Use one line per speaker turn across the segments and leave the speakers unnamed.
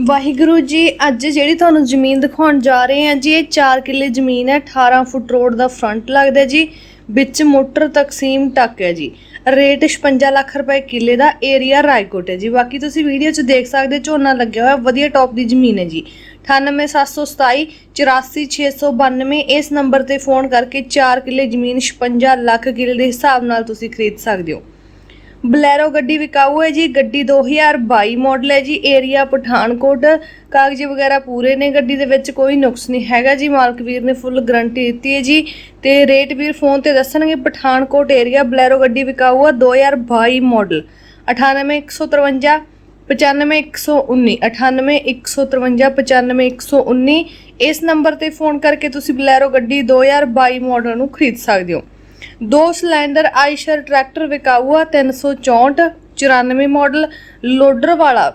ਵਾਹਿਗੁਰੂ ਜੀ ਅੱਜ ਜਿਹੜੀ ਤੁਹਾਨੂੰ ਜ਼ਮੀਨ ਦਿਖਾਉਣ ਜਾ ਰਹੇ ਹਾਂ ਜੀ ਇਹ 4 ਕਿੱਲੇ ਜ਼ਮੀਨ ਹੈ 18 ਫੁੱਟ ਰੋਡ ਦਾ ਫਰੰਟ ਲੱਗਦਾ ਜੀ ਵਿੱਚ ਮੋਟਰ ਤਕਸੀਮ ਟੱਕ ਹੈ ਜੀ। ਰੇਟ 56 ਲੱਖ ਰੁਪਏ ਕਿੱਲੇ ਦਾ ਏਰੀਆ ਰਾਏਕੋਟ ਹੈ ਜੀ। ਬਾਕੀ ਤੁਸੀਂ ਵੀਡੀਓ 'ਚ ਦੇਖ ਸਕਦੇ ਹੋ, ਝੋਨਾ ਲੱਗਿਆ ਹੋਇਆ ਵਧੀਆ ਟੌਪ ਦੀ ਜ਼ਮੀਨ ਹੈ ਜੀ। 98727 84692 ਇਸ ਨੰਬਰ ਤੇ ਫੋਨ ਕਰਕੇ 4 ਕਿੱਲੇ ਜ਼ਮੀਨ 56 ਲੱਖ ਕਿੱਲੇ ਦੇ ਹਿਸਾਬ ਨਾਲ ਤੁਸੀਂ ਖਰੀਦ ਸਕਦੇ ਹੋ। ਬਲੈਰੋ ਗੱਡੀ ਵਿਕਾਊ ਹੈ ਜੀ, ਗੱਡੀ 2022 ਮਾਡਲ ਹੈ ਜੀ ਏਰੀਆ ਪਠਾਨਕੋਟ। ਕਾਗਜ਼ ਵਗੈਰਾ ਪੂਰੇ ਨੇ ਗੱਡੀ ਦੇ ਵਿੱਚ, ਕੋਈ ਨੁਕਸ ਨਹੀਂ ਹੈਗਾ ਜੀ, ਮਾਲਕ ਵੀਰ ਨੇ ਫੁੱਲ ਗਰੰਟੀ ਦਿੱਤੀ ਹੈ ਜੀ। ਤੇ ਰੇਟ ਵੀਰ ਫੋਨ ਤੇ ਦੱਸਣਗੇ, ਪਠਾਨਕੋਟ ਏਰੀਆ ਬਲੈਰੋ ਗੱਡੀ ਵਿਕਾਊ ਆ 2022 ਮਾਡਲ 98153 95119 98153 95119 ਇਸ ਨੰਬਰ ਤੇ ਫੋਨ ਕਰਕੇ ਤੁਸੀਂ ਬਲੈਰੋ ਗੱਡੀ 2022 ਮਾਡਲ ਨੂੰ ਖਰੀਦ ਸਕਦੇ ਹੋ। ਦੋ ਸਿਲੰਡਰ ਆਇਸ਼ਰ ਟਰੈਕਟਰ ਵਿਕਾਊ ਆ 364 94 ਮਾਡਲ ਲੋਡਰ ਵਾਲਾ।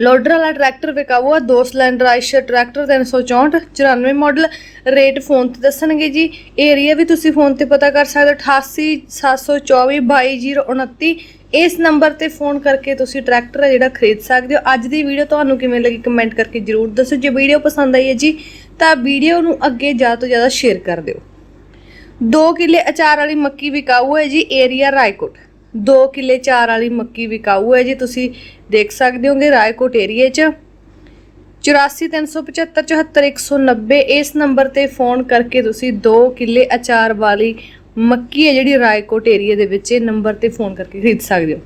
ਲੋਡਰ ਵਾਲਾ ਟਰੈਕਟਰ ਵਿਕਾਊਆ, ਦੋ cylinder Eicher tractor 364 94 model. Rate phone ਤੇ ਦੱਸਣਗੇ ਜੀ। ਏਰੀਆ ਵੀ ਤੁਸੀਂ ਫੋਨ ਤੇ ਪਤਾ ਕਰ ਸਕਦੇ ਹੋ 88 724 22029 ਇਸ ਨੰਬਰ ਤੇ ਫੋਨ ਕਰਕੇ ਤੁਸੀਂ ਟਰੈਕਟਰ ਹੈ ਜਿਹੜਾ ਖਰੀਦ ਸਕਦੇ ਹੋ। ਅੱਜ ਦੀ ਵੀਡੀਓ ਤੁਹਾਨੂੰ ਕਿਵੇਂ ਲੱਗੀ ਕਮੈਂਟ ਕਰਕੇ ਜਰੂਰ ਦੱਸੋ। ਜੇ ਵੀਡੀਓ ਪਸੰਦ ਆਈ ਹੈ ਜੀ, ਤਾਂ ਵੀਡੀਓ ਨੂੰ ਅੱਗੇ ਜ਼ਿਆਦਾ ਤੋਂ ਜ਼ਿਆਦਾ ਸ਼ੇਅਰ ਕਰ ਦਿਓ। 2 ਕਿੱਲੇ ਅਚਾਰ ਵਾਲੀ ਮੱਕੀ ਵਿਕਾਊ ਹੈ ਜੀ, ਏਰੀਆ ਰਾਏਕੋਟ। 2 ਕਿੱਲੇ ਚਾਰ ਵਾਲੀ ਮੱਕੀ ਵਿਕਾਊ ਹੈ ਜੀ, ਤੁਸੀਂ ਦੇਖ ਸਕਦੇ ਹੋਗੇ ਰਾਏਕੋਟ ਏਰੀਏ 'ਚ। 8437574190 ਇਸ ਨੰਬਰ ਤੇ ਫੋਨ ਕਰਕੇ ਤੁਸੀਂ 2 ਕਿੱਲੇ ਅਚਾਰ ਵਾਲੀ ਮੱਕੀ ਹੈ ਜਿਹੜੀ ਰਾਏਕੋਟ ਏਰੀਏ ਦੇ ਵਿੱਚ, ਇਹ ਨੰਬਰ ਤੇ ਫੋਨ ਕਰਕੇ ਖਰੀਦ ਸਕਦੇ ਹੋ।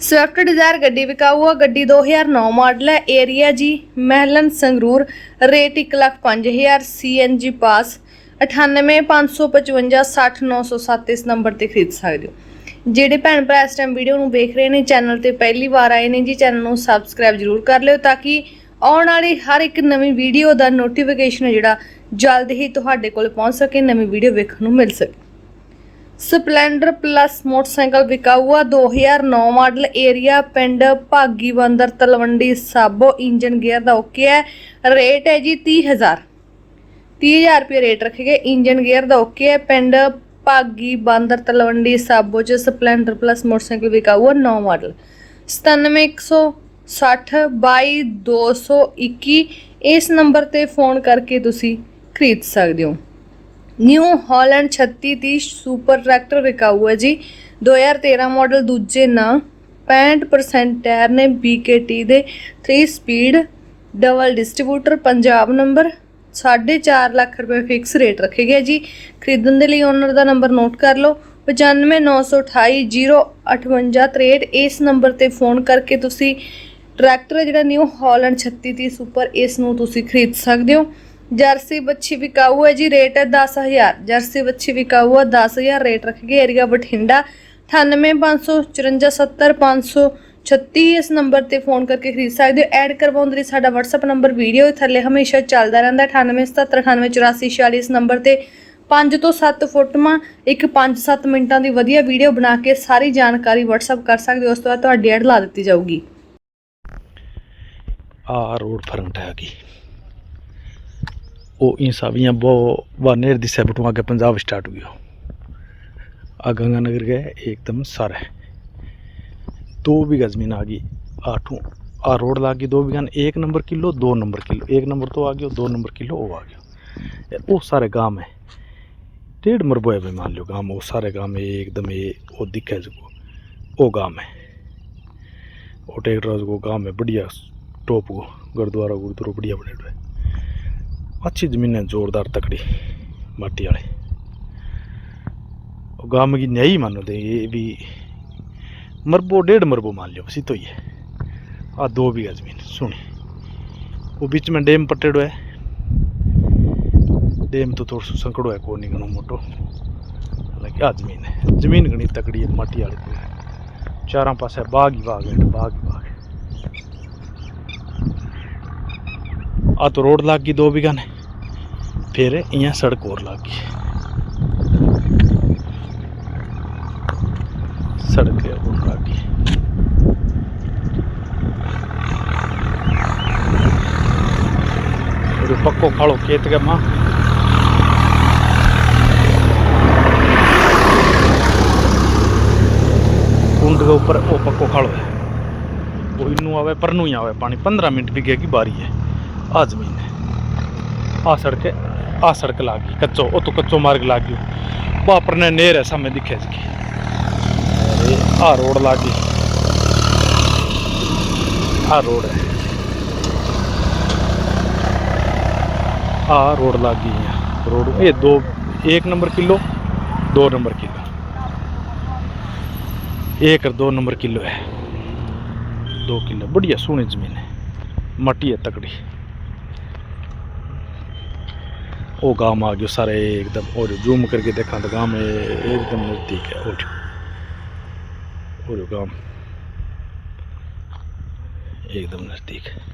ਸਵਿਫਟ ਡਿਜ਼ਾਇਰ ਗੱਡੀ ਵਿਕਾਊ ਆ, ਗੱਡੀ 2009 ਮਾਡਲ ਹੈ, ਏਰੀਆ ਜੀ, Mehlan Sangrur, rate 105000 CNG pass. 9855560907 ਇਸ ਨੰਬਰ ਤੇ ਖਰੀਦ ਸਕਦੇ ਹੋ। ਜਿਹੜੇ ਭੈਣ ਭਰਾ ਇਸ ਟਾਈਮ ਵੀਡੀਓ ਨੂੰ ਵੇਖ ਰਹੇ ਨੇ ਚੈਨਲ ਤੇ ਪਹਿਲੀ ਵਾਰ ਆਏ ਨੇ ਜੀ ਚੈਨਲ ਨੂੰ ਸਬਸਕ੍ਰਾਈਬ ਜਰੂਰ ਕਰ ਲਿਓ ਤਾਂ ਕਿ ਆਉਣ ਵਾਲੀ ਹਰ ਇੱਕ ਨਵੀਂ ਵੀਡੀਓ ਦਾ ਨੋਟੀਫਿਕੇਸ਼ਨ ਜਿਹੜਾ ਜਲਦ ਹੀ ਤੁਹਾਡੇ ਕੋਲ ਪਹੁੰਚ ਸਕੇ, ਨਵੀਂ ਵੀਡੀਓ ਵੇਖਣ ਨੂੰ ਮਿਲ ਸਕੇ। ਸਪਲੈਂਡਰ ਪਲੱਸ ਮੋਟਰਸਾਈਕਲ ਵਿਕਾਊ ਆ 2009 ਮਾਡਲ ਏਰੀਆ ਪਿੰਡ ਭਾਗੀ ਬੰਦਰ ਤਲਵੰਡੀ ਸਾਬੋ ਇੰਜਨ ਗੇਅਰ ਦਾ ਓਕੇ ਹੈ। ਰੇਟ ਹੈ ਜੀ 30000 30000 ਰੁਪਏ ਰੇਟ ਰੱਖੇ ਗਏ। ਇੰਜਨ ਗੇਅਰ ਦਾ ਓਕੇ ਹੈ। ਪਿੰਡ ਭਾਗੀ ਬਾਂਦਰ ਤਲਵੰਡੀ ਸਾਬੋ ਚ ਸਪਲੈਂਡਰ ਪਲੱਸ ਮੋਟਰਸਾਈਕਲ ਵਿਕਾਊ ਹੈ ਨੌ ਮਾਡਲ। 97160 22221 ਇਸ ਨੰਬਰ ਤੇ ਫੋਨ ਕਰਕੇ ਤੁਸੀਂ ਖਰੀਦ ਸਕਦੇ ਹੋ। ਨਿਊ ਹਾਲੈਂਡ 3630 ਸੁਪਰ ਟਰੈਕਟਰ ਵਿਕਾਊ ਹੈ ਜੀ। 2013 ਮਾਡਲ ਦੂਜੇ ਨਾਂ 65% ਟਾਇਰ ਨੇ BKT ਦੇ 3 speed double distributor Punjab number 4.5 lakh ਰੁਪਏ ਫਿਕਸ ਰੇਟ ਰੱਖੇ ਗਏ ਜੀ। ਖਰੀਦਣ ਦੇ ਲਈ ਓਨਰ ਦਾ ਨੰਬਰ ਨੋਟ ਕਰ ਲਓ। 9592805863 ਇਸ ਨੰਬਰ ਤੇ ਫੋਨ ਕਰਕੇ ਤੁਸੀਂ ਟਰੈਕਟਰ ਹੈ ਜਿਹੜਾ ਨਿਊ ਹਾਲੈਂਡ 3630 ਸੁਪਰ ਇਸ ਨੂੰ ਤੁਸੀਂ ਖਰੀਦ ਸਕਦੇ ਹੋ। ਜਰਸੀ ਬੱਚੀ ਵਿਕਾਊ ਹੈ ਜੀ ਰੇਟ ਹੈ 10000 ਜਰਸੀ ਬੱਚੀ ਵਿਕਾਊ ਹੈ 10000 ਰੇਟ ਰੱਖੇ ਗਏ। ਏਰੀਆ ਬਠਿੰਡਾ 9854570536 ਇਸ ਨੰਬਰ ਤੇ ਫੋਨ ਕਰਕੇ ਖਰੀਦ ਸਕਦੇ ਹੋ ਐਡ ਕਰਵਾਉਣ ਦੇ ਲਈ ਸਾਡਾ WhatsApp ਨੰਬਰ ਵੀਡੀਓ ਦੇ ਥੱਲੇ ਹਮੇਸ਼ਾ ਚੱਲਦਾ ਰਹਿੰਦਾ 9877988446 ਇਸ ਨੰਬਰ ਤੇ 5 ਤੋਂ 7 ਫੁੱਟਵਾਂ ਇੱਕ 5-7 ਮਿੰਟਾਂ ਦੀ ਵਧੀਆ ਵੀਡੀਓ ਬਣਾ ਕੇ ਸਾਰੀ ਜਾਣਕਾਰੀ WhatsApp ਕਰ ਸਕਦੇ ਹੋ ਉਸ ਤੋਂ ਬਾਅਦ ਤੁਹਾਡੀ ਐਡ ਲਾ ਦਿੱਤੀ ਜਾਊਗੀ
ਆ ਰੋਡ ਫਰੰਟ ਹੈ ਕੀ ਉਹ इन सबियाँ वो वानेर दी सेब टू आगे पंजाब स्टार्ट हुई हो आ गंगानगर गए एकदम सर है दो बीघा जमीन आ गई आठों आ रोड ला गई दो बीघा ने एक नंबर किलो दो नंबर किलो एक नंबर तो आ गया दो नंबर किलो वो आ गया यार वो सारे गांव है डेढ़ मरबो है भाई मान लो गांव वो सारे गांव में एकदम ये वो दिखे जो वो गांव है वो ट्रैक्टर को गांव में बढ़िया टॉप को गुरुद्वारा गुरुद्वारा बढ़िया बने हुए अच्छी ज़मीन है जोरदार तकड़ी माटी वाले और गांव की न्याई मानो दे ये भी मरबो डेढ़ मरबो मान लियो बस तो ही है आ दो बीघा जमीन सुनी वो बीच में डैम पटेड़ो है डैम तो थोड़ा सा संकड़ो है कोनी घणो मोटो हालांकि आ जमीन है जमीन घनी तकड़ी है माटी वाली पूरी चारों पासे बाग ही बाग है बाग ही बाग है आ तो रोड लाग गई दो बीघा ने फिर इयां सड़क और लाग गई सड़क और பக்கம் காலம் கேத்துக்கம்மா कुंड के ऊपर वो पक्को खाड़ो है वो इनू आवे पर नू आवे पानी पंद्रह मिनट बीघे की बारी है आ जमीन है आ सड़क आ सड़क ला गई कच्चो ओ तो कच्चो मार्ग ला गयो वापर ने नेर है सामने दिखे इसकी आ रोड ला गई आ रोड है आ रोड लग गई है रोड ये दो एक नंबर किलो दो नंबर किलो एक और दो नंबर किलो है दो किलो बढ़िया सोहनी जमीन है मटी है तकड़ी वो गाँव में आ गए सारे एकदम और जूम करके देखा तो गाँव में एकदम नज़दीक है और और गाँव एकदम नज़दीक है